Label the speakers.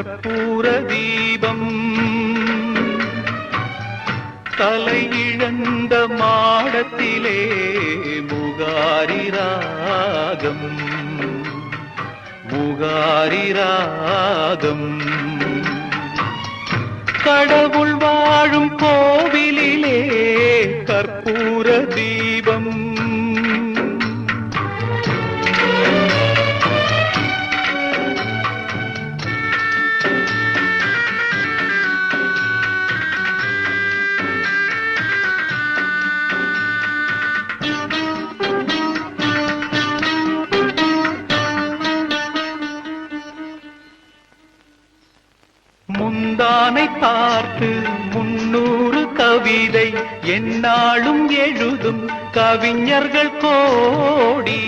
Speaker 1: கற்பூர தீபம் தலையிழந்த மாடத்திலே முகாரி ராகம் முகாரி ராகம் கடவுள் வாழும் கோவிலிலே கற்பூர தீபம் முந்தானை பார்த்து முன்னூறு கவிதை என்னாலும் எழுதும் கவிஞர்கள் கோடி.